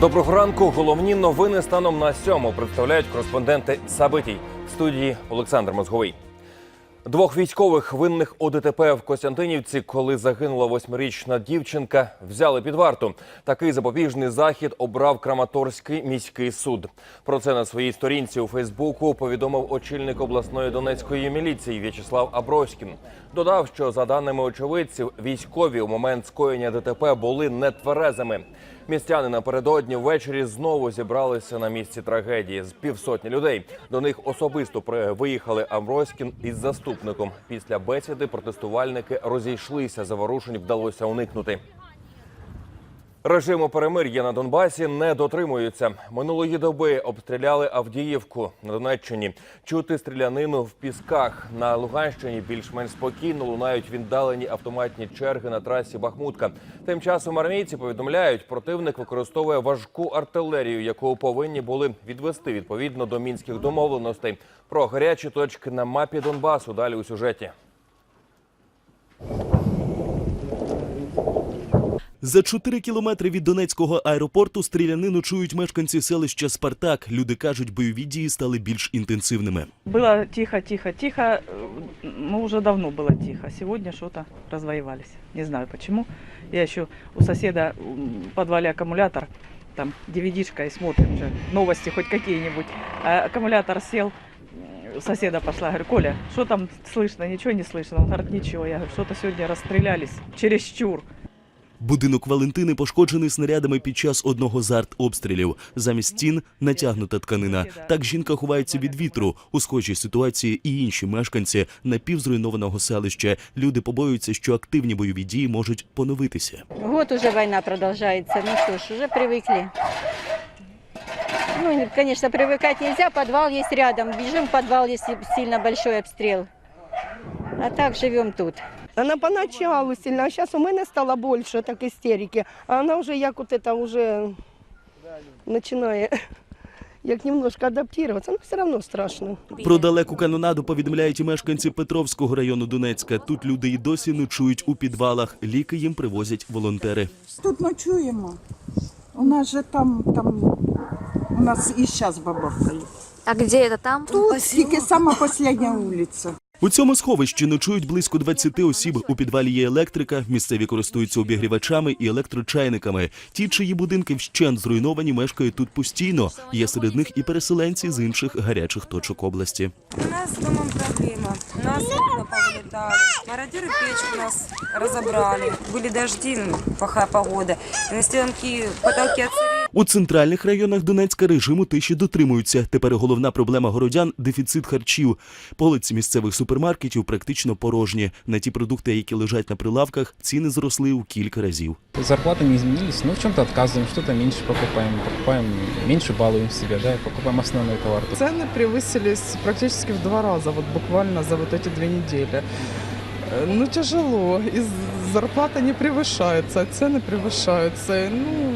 Доброго ранку. Головні новини станом на сьому представляють кореспонденти Сабитій в студії Олександр Мозговий. Двох військових винних у ДТП в Костянтинівці, коли загинула восьмирічна дівчинка, взяли під варту. Такий запобіжний захід обрав Краматорський міський суд. Про це на своїй сторінці у Фейсбуку повідомив очільник обласної донецької міліції В'ячеслав Аброськін. Додав, що за даними очевидців, військові у момент скоєння ДТП були нетверезими. Містяни напередодні ввечері знову зібралися на місці трагедії з півсотні людей. До них особисто виїхали Амроськін із заступником. Після бесіди протестувальники розійшлися. Заворушень вдалося уникнути. Режиму перемир'я на Донбасі не дотримуються. Минулої доби обстріляли Авдіївку на Донеччині. Чути стрілянину в пісках. На Луганщині більш-менш спокійно лунають віддалені автоматні черги на трасі Бахмутка. Тим часом армійці повідомляють, противник використовує важку артилерію, яку повинні були відвести відповідно до мінських домовленостей. Про гарячі точки на мапі Донбасу далі у сюжеті. За 4 кілометри від Донецького аеропорту стрілянину чують мешканці селища Спартак. Люди кажуть, бойові дії стали більш інтенсивними. Было тихо, тихо, тихо. э, Ну, уже давно было тихо. Сегодня что-то развоевались. Не знаю почему. Я еще у соседа м, в подвале аккумулятор. Там DVD-шка и смотрим уже новости хоть какие-нибудь. А аккумулятор сел, м, у соседа пошла. Говорю, Коля, что там слышно? Ничего не слышно. Он говорит, ничего. Я говорю, что-то сегодня расстрелялись. Чересчур. Будинок Валентини пошкоджений снарядами під час одного з артобстрілів. Замість стін натягнута тканина. Так жінка ховається від вітру. У схожій ситуації і інші мешканці напівзруйнованого селища. Люди побоюються, що активні бойові дії можуть поновитися. Год уже война продолжается. Ну что ж, уже привыкли. Ну, конечно, привыкать нельзя. Подвал есть рядом. Бежим в подвал, если сильно большой обстрел. А так живем тут. Она поначалу сильно, а зараз у мене стало більше так істерики, а вона вже як от это вже починає як немножко адаптуватися, ну все одно страшно. Про далеку канонаду повідомляють і мешканці Петровського району Донецька. Тут люди і досі ночують у підвалах. Ліки їм привозять волонтери. Тут ночуємо. У нас же там, там у нас і зараз бабовка. А где это там? Тут тільки сама остання вулиця. У цьому сховищі ночують близько 20 осіб. У підвалі є електрика. Місцеві користуються обігрівачами і електрочайниками. Ті, чиї будинки вщент зруйновані, мешкають тут постійно. Є серед них і переселенці з інших гарячих точок області. У нас с домом проблема. У нас окна повылетали. Мародеры печку у нас разобрали. Были дожди, ну, плохая погода. На стенки, потолки отсырели. У центральних районах Донецька режиму тиші дотримуються. Тепер головна проблема городян дефіцит харчів. Полиці місцевих супермаркетів практично порожні. На ті продукти, які лежать на прилавках, ціни зросли у кілька разів. Зарплаты не изменились, но в чем-то отказываем, что-то меньше покупаем, покупаем меньше балуем себя, да, покупаем основной товар. Цены превысились практически в два раза, вот буквально за вот эти две недели. Э, Ну, тяжело, и з- зарплата не превышается, а цены превышаются. Ну,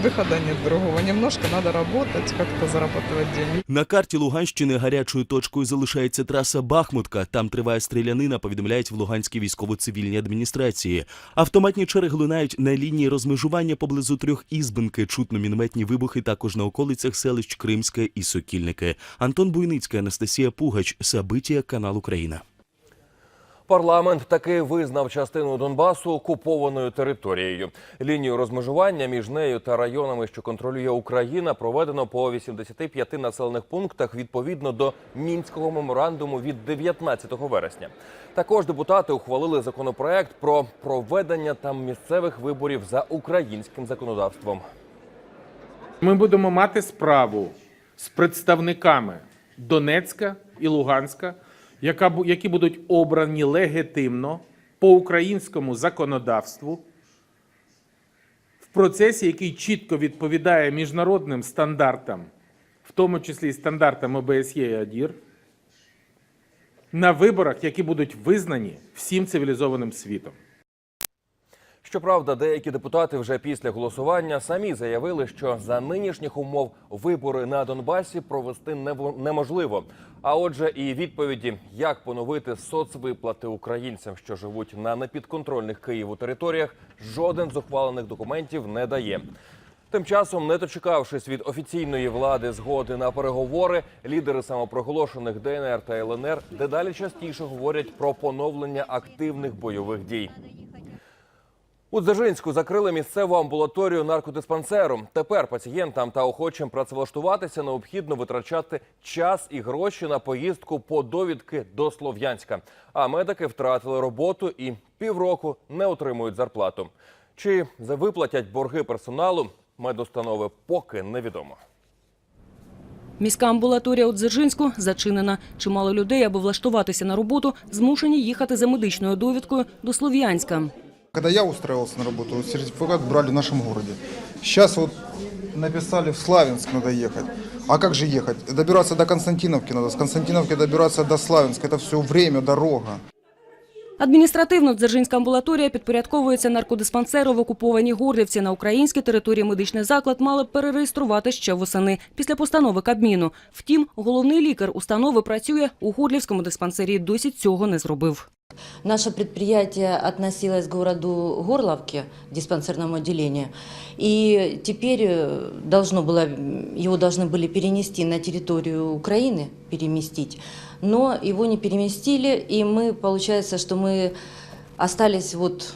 выхода нет другого. Немножко надо работать, как-то зарабатывать деньги. На карті Луганщини гарячою точкою залишається траса Бахмутка. Там триває стрілянина, повідомляють в Луганській військово-цивільній адміністрації. Автоматні черги лунають на лінії розмежування поблизу трьох ізбинки. Чутно мінометні вибухи також на околицях селищ Кримське і Сокільнике. Антон Буйницький, Анастасія Пугач, Сабитія, канал Україна. Парламент таки визнав частину Донбасу окупованою територією. Лінію розмежування між нею та районами, що контролює Україна, проведено по 85 населених пунктах відповідно до мінського меморандуму від 19 вересня. Також депутати ухвалили законопроект про проведення там місцевих виборів за українським законодавством. Ми будемо мати справу з представниками Донецька і Луганська, яка, які будуть обрані легітимно по українському законодавству в процесі, який чітко відповідає міжнародним стандартам, в тому числі стандартам ОБСЄ і АДІР, на виборах, які будуть визнані всім цивілізованим світом. Щоправда, деякі депутати вже після голосування самі заявили, що за нинішніх умов вибори на Донбасі провести неможливо. А отже, і відповіді, як поновити соцвиплати українцям, що живуть на непідконтрольних Києву територіях, жоден з ухвалених документів не дає. Тим часом, не дочекавшись від офіційної влади згоди на переговори, лідери самопроголошених ДНР та ЛНР дедалі частіше говорять про поновлення активних бойових дій. У Дзержинську закрили місцеву амбулаторію наркодиспансеру. Тепер пацієнтам та охочим працевлаштуватися необхідно витрачати час і гроші на поїздку по довідки до Слов'янська. А медики втратили роботу і півроку не отримують зарплату. Чи виплатять борги персоналу, медустанови поки невідомо. Міська амбулаторія у Дзержинську зачинена. Чимало людей, аби влаштуватися на роботу, змушені їхати за медичною довідкою до Слов'янська. Когда я устраивался на работу, сертификат брали в нашем городе. Сейчас вот написали в Славянск надо ехать. А как же ехать? Добираться до Константиновки надо. С Константиновки добираться до Славянска. Это все время, дорога. Адміністративно Дзержинська амбулаторія підпорядковується наркодиспансеру в окупованій Горлівці. На українській території медичний заклад мали б перереєструвати ще восени після постанови Кабміну. Втім, головний лікар установи працює у Горлівському диспансері. Досі цього не зробив. Наше предприятие относилось к городу Горловке, диспансерному отделению, и теперь э, должно было, его должны были перенести на территорию Украины, переместить, но его не переместили, и мы, получается, что мы остались вот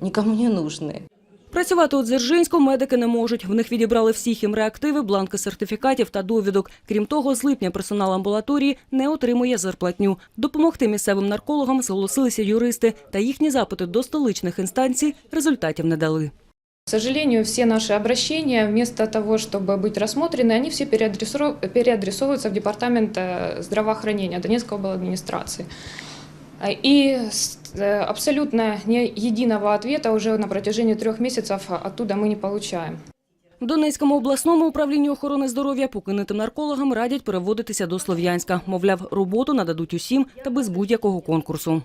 никому не нужны. Працювати у Дзержинську медики не можуть. В них відібрали всі хімреактиви, бланки сертифікатів та довідок. Крім того, з липня персонал амбулаторії не отримує зарплатню. Допомогти місцевим наркологам зголосилися юристи, та їхні запити до столичних інстанцій результатів не дали. К сожалению, все наши обращения, вместо того, чтобы быть рассмотрены, они все переадресу- переадресовываются в Департамент э, здравоохранения Донецкой администрации. А, И с- э, абсолютно не единого ответа уже на протяжении трех месяцев оттуда мы не получаем. В Донецькому обласному управлінні охорони здоров'я покинутим наркологам радять переводитися до Слов'янська. Мовляв, роботу нададуть усім та без будь-якого конкурсу.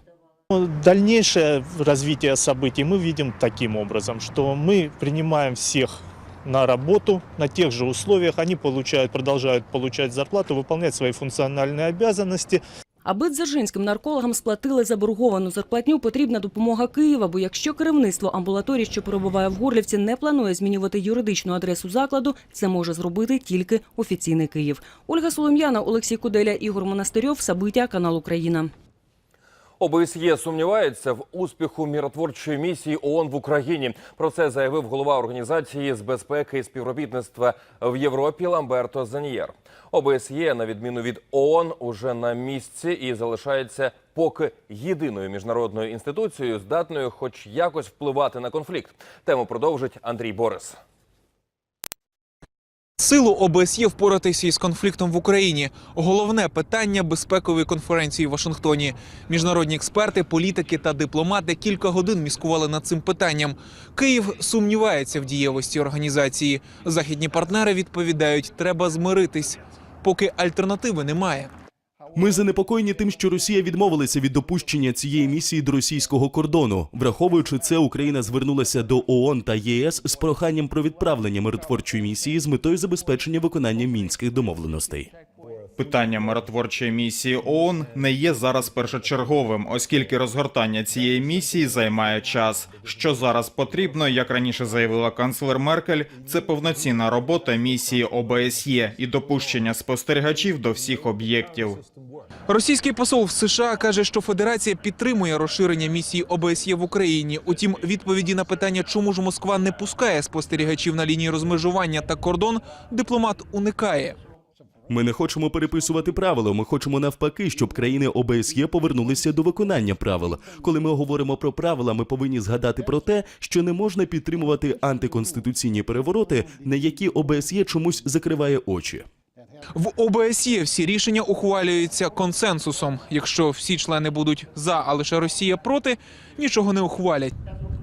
Дальнейшее развитие событий мы видим таким образом, что мы принимаем всех на работу на тех же условиях, они получают, продолжают получать зарплату, выполнять свои функциональные обязанности. Аби дзержинським наркологам сплатили заборговану зарплатню, потрібна допомога Києва. Бо якщо керівництво амбулаторії, що перебуває в Горлівці, не планує змінювати юридичну адресу закладу, це може зробити тільки офіційний Київ. Ольга Солом'яна, Олексій Куделя, Ігор Монастирьов, Сабиття, канал Україна. ОБСЄ сумнівається в успіху міротворчої місії ООН в Україні. Про це заявив голова організації з безпеки і співробітництва в Європі Ламберто Занієр. ОБСЄ, на відміну від ООН, уже на місці і залишається поки єдиною міжнародною інституцією, здатною, хоч якось впливати на конфлікт. Тему продовжить Андрій Борис. Силу ОБСЄ впоратися із конфліктом в Україні. Головне питання безпекової конференції в Вашингтоні. Міжнародні експерти, політики та дипломати кілька годин міскували над цим питанням. Київ сумнівається в дієвості організації. Західні партнери відповідають, треба змиритись, поки альтернативи немає. Ми занепокоєні тим, що Росія відмовилася від допущення цієї місії до російського кордону. Враховуючи це, Україна звернулася до ООН та ЄС з проханням про відправлення миротворчої місії з метою забезпечення виконання мінських домовленостей. Питання миротворчої місії ООН не є зараз першочерговим, оскільки розгортання цієї місії займає час. Що зараз потрібно, як раніше заявила канцлер Меркель, це повноцінна робота місії ОБСЄ і допущення спостерігачів до всіх об'єктів. Російський посол в США каже, що Федерація підтримує розширення місії ОБСЄ в Україні. Утім, відповіді на питання, чому ж Москва не пускає спостерігачів на лінії розмежування та кордон, дипломат уникає. Ми не хочемо переписувати правила. Ми хочемо навпаки, щоб країни ОБСЄ повернулися до виконання правил. Коли ми говоримо про правила, ми повинні згадати про те, що не можна підтримувати антиконституційні перевороти, на які ОБСЄ чомусь закриває очі. В ОБСЄ всі рішення ухвалюються консенсусом. Якщо всі члени будуть за, а лише Росія проти, нічого не ухвалять.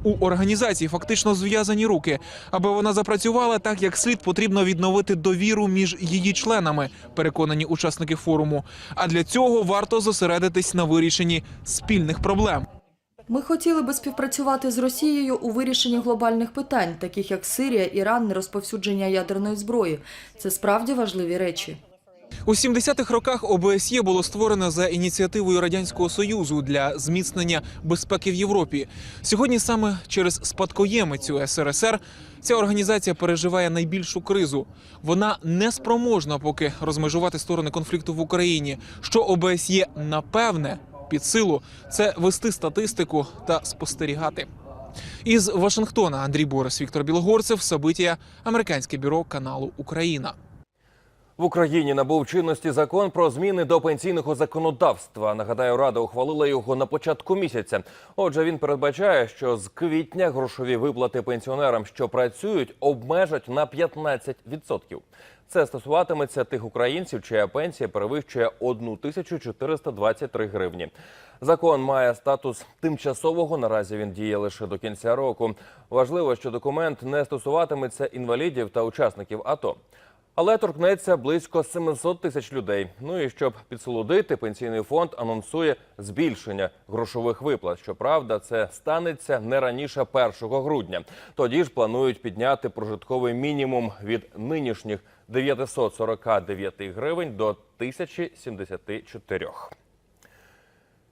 У організації фактично зв'язані руки. Аби вона запрацювала так, як слід, потрібно відновити довіру між її членами, переконані учасники форуму. А для цього варто зосередитись на вирішенні спільних проблем. Ми хотіли би співпрацювати з Росією у вирішенні глобальних питань, таких як Сирія, Іран, нерозповсюдження ядерної зброї. Це справді важливі речі. У 70-х роках ОБСЄ було створено за ініціативою радянського союзу для зміцнення безпеки в Європі. Сьогодні саме через спадкоємицю СРСР ця організація переживає найбільшу кризу. Вона не спроможна поки розмежувати сторони конфлікту в Україні. Що ОБСЄ напевне під силу це вести статистику та спостерігати. Із Вашингтона Андрій Борис, Віктор Білогорцев, Сабитія, американське бюро каналу Україна. В Україні набув чинності закон про зміни до пенсійного законодавства. Нагадаю, рада ухвалила його на початку місяця. Отже, він передбачає, що з квітня грошові виплати пенсіонерам, що працюють, обмежать на 15%. Це стосуватиметься тих українців, чия пенсія перевищує 1423 гривні. Закон має статус тимчасового. Наразі він діє лише до кінця року. Важливо, що документ не стосуватиметься інвалідів та учасників АТО. Але торкнеться близько 700 тисяч людей. Ну і щоб підсолодити, пенсійний фонд анонсує збільшення грошових виплат. Щоправда, це станеться не раніше 1 грудня. Тоді ж планують підняти прожитковий мінімум від нинішніх 949 гривень до 1074.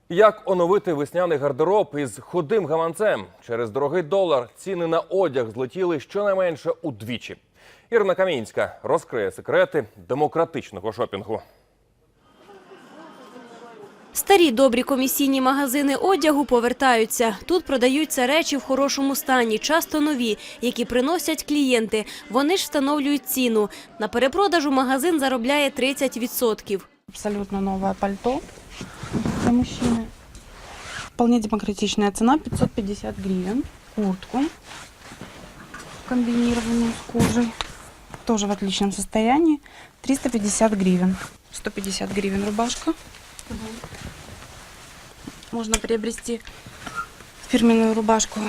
Як оновити весняний гардероб із худим гаманцем? Через дорогий долар ціни на одяг злетіли щонайменше удвічі. Ірина Камінська розкриє секрети демократичного шопінгу. Старі добрі комісійні магазини одягу повертаються. Тут продаються речі в хорошому стані, часто нові, які приносять клієнти. Вони ж встановлюють ціну. На перепродажу магазин заробляє 30%. Абсолютно новое пальто для мужчины. Вполне демократичная цена 550 гривен. Куртку комбинированную с кожей. Тоже в отличном состоянии. 350 гривен. 150 гривен рубашка. Можно приобрести фирменную рубашку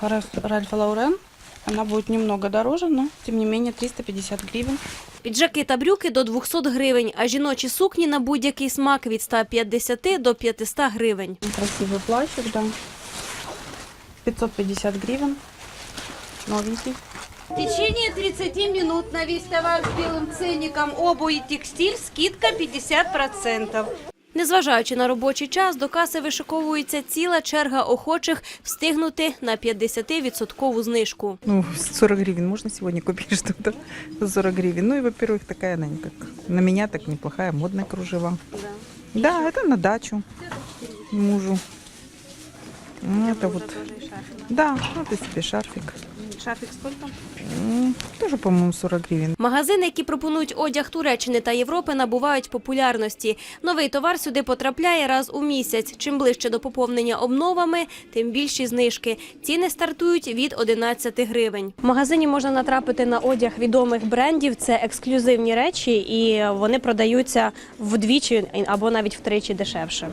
Ра- Ральфа Лаурен. Она будет немного дороже, но тем не менее 350 гривен. Піджаки та брюки до 200 гривень, а жіночі сукні на будь-який смак від 150 до 500 гривень. Красивый плащик, да. 550 гривен Новенький. В течение 30 минут на весь товар с белым ценником, обувь и текстиль скидка 50%. Незважаючи на робочий час, до каси вишиковується ціла черга охочих встигнути на 50% знижку. Ну, 40 гривен можно сегодня купить что-то за 40 гривен. Ну и, во-первых, такая она как на меня так неплохая, модная кружева. Да, это на дачу мужу. Ну, Это вот, да, вот и себе шарфик. Шарфік скільки? М, Тоже, по-моему, 40 гривен. Магазини, які пропонують одяг Туреччини та Європи, набувають популярності. Новий товар сюди потрапляє раз у місяць. Чим ближче до поповнення обновами, тим більші знижки. Ціни стартують від 11 гривень. В магазині можна натрапити на одяг відомих брендів. Це ексклюзивні речі, і вони продаються вдвічі або навіть втричі дешевше.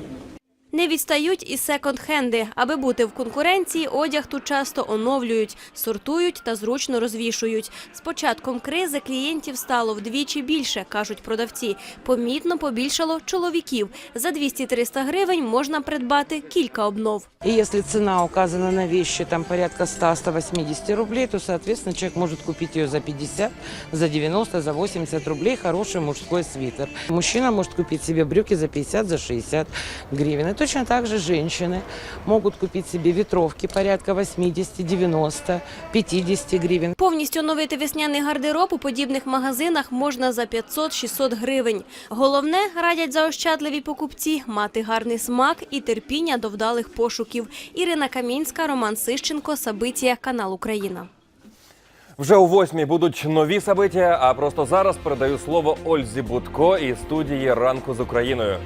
Не відстають і секонд-хенди. Аби бути в конкуренції, одяг тут часто оновлюють, сортують та зручно розвішують. З початком кризи клієнтів стало вдвічі більше, кажуть продавці. Помітно побільшало чоловіків. За 200-300 гривень можна придбати кілька обнов. И если цена указана на вещи там порядка 100-180 рублей, то, соответственно, человек может купить ее за 50, за 90, за 80 рублей хороший мужской свитер. Мужчина может купить себе брюки за 50, за 60 гривен. Точно так же женщины могут купить себе ветровки порядка 80, 90, 50 гривен. Повністю оновити весняний гардероб у подібних магазинах можна за 500-600 гривень. Головне, радять заощадливі покупці, мати гарний смак і терпіння до вдалих пошуків. Ірина Камінська, Роман Сищенко, Сабитія, канал Україна. Вже у восьмій будуть нові собиття, а просто зараз передаю слово Ользі Будко із студії ранку з Україною.